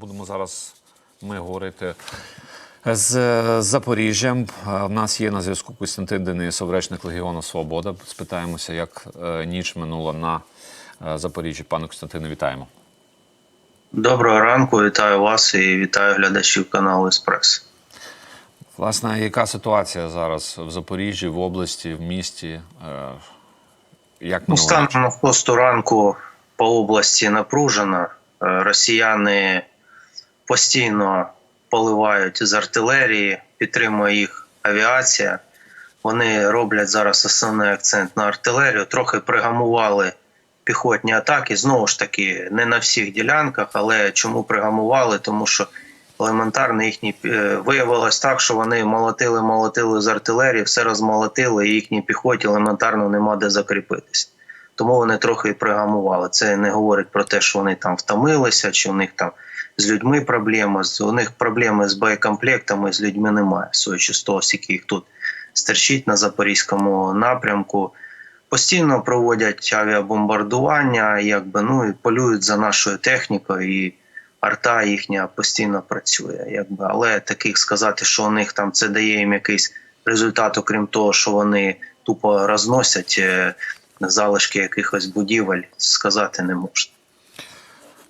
Будемо зараз ми говорити з е, Запоріжжям. Е, В нас є на зв'язку Костянтин Денисов, речник Легіону Свобода. Спитаємося, як е, ніч минула на Запоріжжі. Пане Костянтине, вітаємо. Доброго ранку, вітаю вас і вітаю глядачів каналу Еспрес. Власне, яка ситуація зараз в Запоріжжі, в області, в місті? Як Ну, станом на посту ранку по області напружено. Е, Росіяни постійно поливають з артилерії, підтримує їх авіація. Вони роблять зараз основний акцент на артилерію. Трохи пригамували піхотні атаки. Знову ж таки, не на всіх ділянках, але чому пригамували? Тому що елементарно їхні е, виявилось так, що вони молотили, молотили з артилерії, все розмолотили, і їхній піхоті елементарно нема де закріпитись. Тому вони трохи пригамували. Це не говорить про те, що вони там втомилися, чи у них там з людьми проблеми. У них проблеми з боєкомплектами, з людьми немає. Судячи з того, скільки їх тут стерчить на запорізькому напрямку. Постійно проводять авіабомбардування, якби ну і полюють за нашою технікою, і арта їхня постійно працює. Якби, але таких сказати, що у них там це дає їм якийсь результат, окрім того, що вони тупо розносять е, залишки якихось будівель, сказати не можна.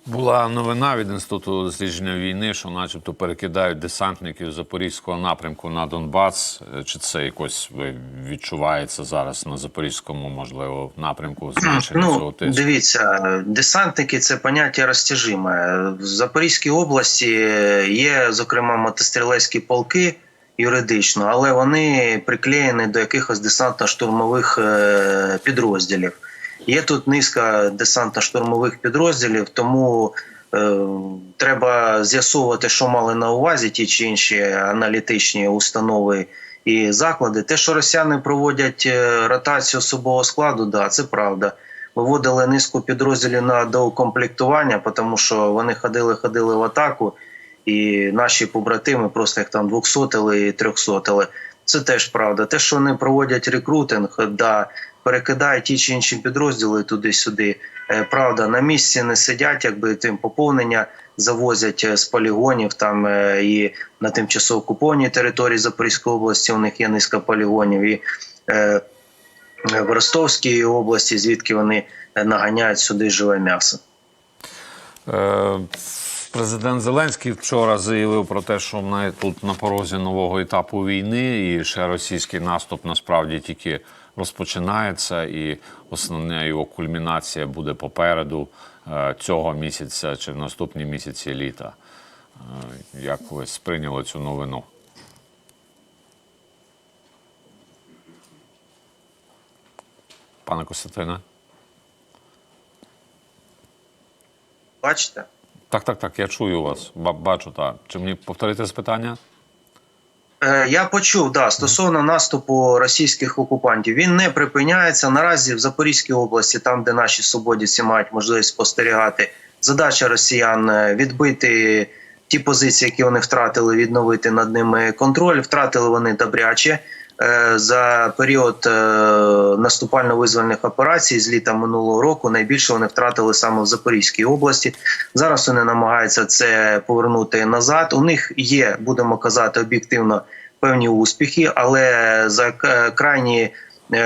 Була новина від інституту дослідження війни, що, начебто, перекидають десантників запорізького напрямку на Донбас. Е, Чи це якось відчувається зараз на запорізькому, можливо, напрямку цього Ну, тиску? дивіться, десантники це поняття розтяжиме. В Запорізькій області є, зокрема, мотострілецькі полки юридично, але вони приклеєні до якихось десантно-штурмових е, підрозділів. Є тут низка десантно-штурмових підрозділів, тому е, треба з'ясовувати, що мали на увазі ті чи інші аналітичні установи і заклади. Те, що росіяни проводять е, ротацію особового складу, да, це правда. Виводили низку підрозділів на доукомплектування, тому що вони ходили, ходили в атаку, і наші побратими просто їх там двохсотили і трьохсотили. Це теж правда. Те, що вони проводять рекрутинг, да, перекидають ті чи інші підрозділи туди-сюди. Е, Правда, на місці не сидять, якби тим поповнення завозять е, з полігонів там е, і на тимчасово окупованій території Запорізької області. У них є низка полігонів. І е, в Ростовській області, звідки вони наганяють сюди живе м'ясо. Президент Зеленський вчора заявив про те, що ми тут на порозі нового етапу війни, і ще російський наступ насправді тільки розпочинається, і основна його кульмінація буде попереду е, цього місяця чи в наступні місяці літа. Е, Як ви сприйняли цю новину? Пане Костянтине? Бачите? Так, так, так, я чую вас. Ба- Бачу, так. Чи мені повторити запитання? Е, Я почув да стосовно наступу російських окупантів. Він не припиняється наразі в Запорізькій області, там де наші свободівці мають можливість спостерігати. Задача росіян е, відбити ті позиції, які вони втратили, відновити над ними контроль. Втратили вони добряче за період е, наступально-визвольних операцій з літа минулого року. Найбільше вони втратили саме в Запорізькій області. Зараз вони намагаються це повернути назад. У них є, будемо казати, об'єктивно певні успіхи, але за крайні е,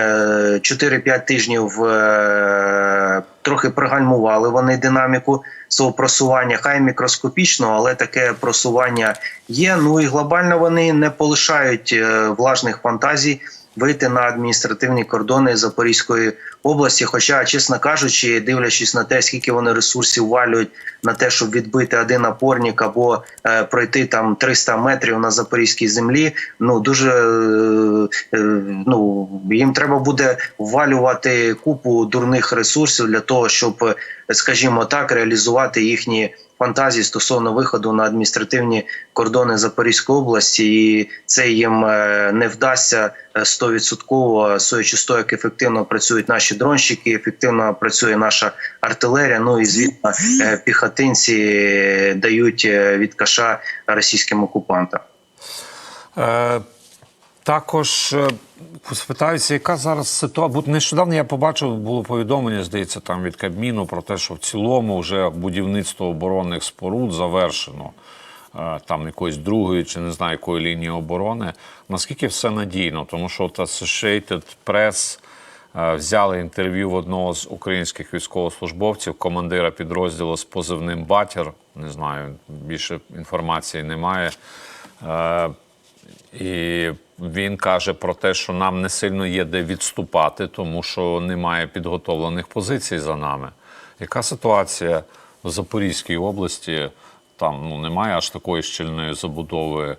4-5 тижнів е, трохи пригальмували вони динаміку свого просування, хай мікроскопічно, але таке просування є. Ну і глобально вони не полишають е, влажних фантазій вийти на адміністративні кордони Запорізької області. Хоча, чесно кажучи, дивлячись на те, скільки вони ресурсів валюють на те, щоб відбити один опорник або е, пройти там 300 метрів на запорізькій землі, ну дуже е, е, ну їм треба буде ввалювати купу дурних ресурсів для того, щоб, е, скажімо так, реалізувати їхні фантазії стосовно виходу на адміністративні кордони Запорізької області, і це їм е, не вдасться е, стовідсотково, судячи з того, як ефективно працюють наші дронщики, ефективно працює наша артилерія. Ну і звісно, е, піхотинці дають від каша російським окупантам. Також е, спитаюся, яка зараз ситуація. Нещодавно я побачив, було повідомлення, здається, там від Кабміну про те, що в цілому вже будівництво оборонних споруд завершено. Е, Там якоїсь другої чи не знаю якої лінії оборони. Наскільки все надійно? Тому що от Associated Press е, взяли інтерв'ю в одного з українських військовослужбовців, командира підрозділу з позивним Батір. Не знаю, більше інформації немає. І він каже про те, що нам не сильно є де відступати, тому що немає підготовлених позицій за нами. Яка ситуація в Запорізькій області? Там ну немає аж такої щільної забудови е,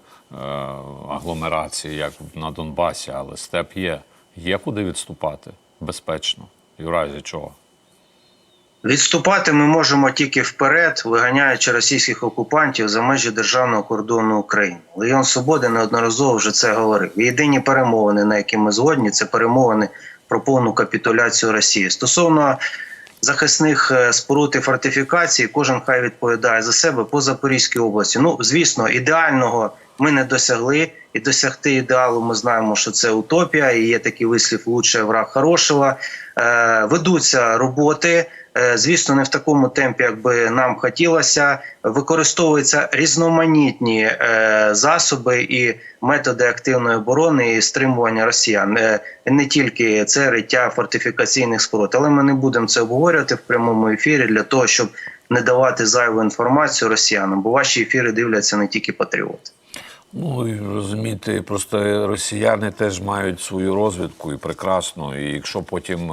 агломерації, як на Донбасі, але степ є. Є куди відступати безпечно і в разі чого. Відступати ми можемо тільки вперед, виганяючи російських окупантів за межі державного кордону України. Легіон Свободи неодноразово вже це говорив. Єдині перемовини, на які ми згодні, це перемовини про повну капітуляцію Росії. Стосовно захисних е, споруд і фортифікацій, кожен хай відповідає за себе по Запорізькій області. Ну, звісно, ідеального ми не досягли, і досягти ідеалу ми знаємо, що це утопія. І є такий вислів лучше враг хорошого. Е, ведуться роботи. Е, Звісно, не в такому темпі, як би нам хотілося. Використовуються різноманітні е, засоби і методи активної оборони і стримування росіян. Е, не тільки це риття фортифікаційних споруд, але ми не будемо це обговорювати в прямому ефірі для того, щоб не давати зайву інформацію росіянам, бо ваші ефіри дивляться не тільки патріоти. Ну і розумієте, просто росіяни теж мають свою розвідку і прекрасно. І якщо потім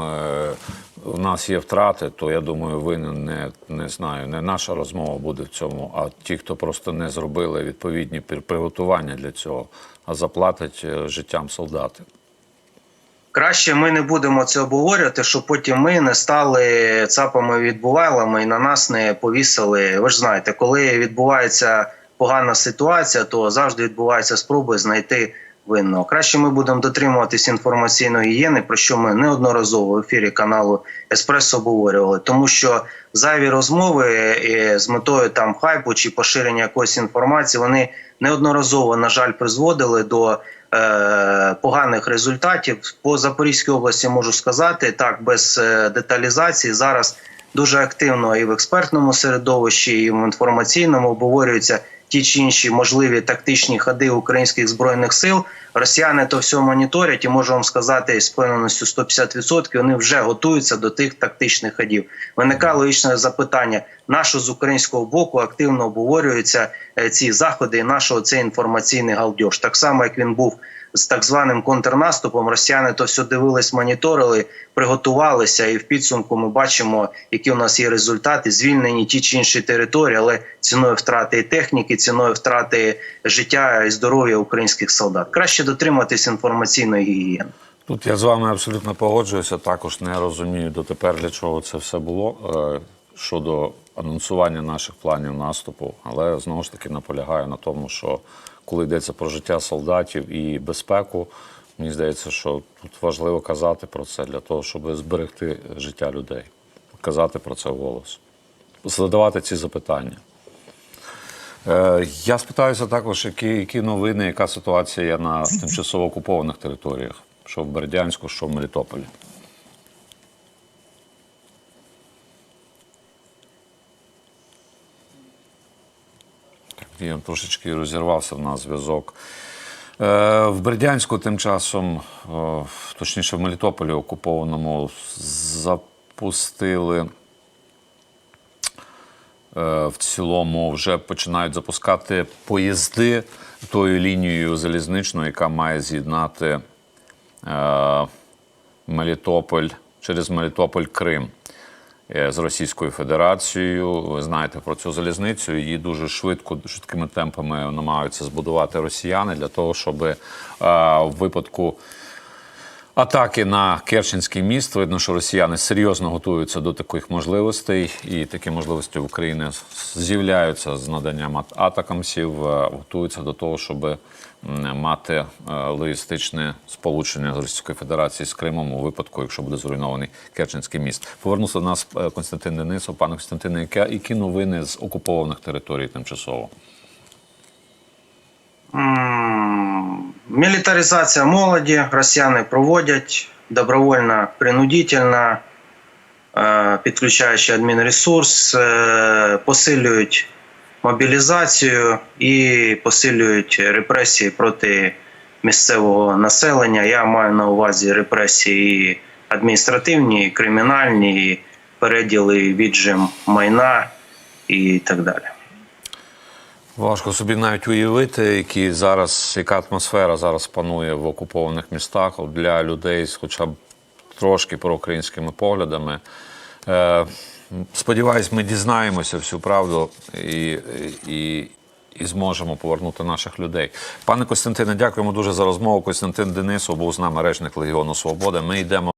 в нас є втрати, то я думаю, винен не, не знаю, не наша розмова буде в цьому, а ті, хто просто не зробили відповідні приготування для цього, а заплатять е, життям солдати. Краще ми не будемо це обговорювати, щоб потім ми не стали цапами відбувайлами і на нас не повісили. Ви ж знаєте, коли відбувається погана ситуація, то завжди відбуваються спроби знайти винного. Краще ми будемо дотримуватись інформаційної гігієни, про що ми неодноразово в ефірі каналу Еспресо обговорювали, тому що зайві розмови е, з метою там хайпу чи поширення якоїсь інформації вони неодноразово, на жаль, призводили до е, поганих результатів. По Запорізькій області можу сказати так, без е, деталізації зараз дуже активно і в експертному середовищі, і в інформаційному обговорюються ті чи інші можливі тактичні ходи українських збройних сил. Росіяни то все моніторять, і можу вам сказати з впевненістю 150%, вони вже готуються до тих тактичних ходів. Виникає логічне запитання: нащо з українського боку активно обговорюються е, ці заходи, і нашого це інформаційний галдеж. Так само, як він був з так званим контрнаступом, росіяни то все дивились, моніторили, приготувалися, і в підсумку ми бачимо, які у нас є результати, звільнені ті чи інші території, але ціною втрати техніки, ціною втрати життя і здоров'я українських солдат. Краще дотриматись інформаційної гігієни. Тут я з вами абсолютно погоджуюся. Також не розумію дотепер, для чого це все було е, щодо анонсування наших планів наступу. Але знову ж таки наполягаю на тому, що коли йдеться про життя солдатів і безпеку, мені здається, що тут важливо казати про це для того, щоб зберегти життя людей, казати про це вголос, задавати ці запитання. Е, Я спитаюся також, які, які новини, яка ситуація на тимчасово окупованих територіях, що в Бердянську, що в Мелітополі. Я трошечки розірвався в нас зв'язок. Е, В Бердянську тим часом, е, точніше в Мелітополі окупованому, запустили е, в цілому вже починають запускати поїзди тою лінією залізничною, яка має з'єднати Мелітополь через Мелітополь Крим з Російською Федерацією. Ви знаєте про цю залізницю. Її дуже швидко, швидкими темпами намагаються збудувати росіяни для того, щоб е, в випадку. Атаки на Керченський міст. Видно, що росіяни серйозно готуються до таких можливостей, і такі можливості в Україні з'являються з наданням ат- атакамсів, е, готуються до того, щоб мати е, логістичне сполучення з Російською Федерацією з Кримом у випадку, якщо буде зруйнований Керченський міст. Повернувся до нас е, Константин Денисов. Пане Константине, які новини з окупованих територій тимчасово? Мілітаризація молоді росіяни проводять добровольно, принудительно, е, підключаючи адмінресурс, е, посилюють мобілізацію і посилюють репресії проти місцевого населення. Я маю на увазі репресії і адміністративні, і кримінальні, і переділи віджим майна і так далі. Важко собі навіть уявити, які зараз, яка атмосфера зараз панує в окупованих містах для людей з хоча б трошки проукраїнськими поглядами. Е, сподіваюсь, ми дізнаємося всю правду і, і, і зможемо повернути наших людей. Пане Костянтине, дякуємо дуже за розмову. Костянтин Денисов був з нами речник Легіону Свобода. Ми йдемо.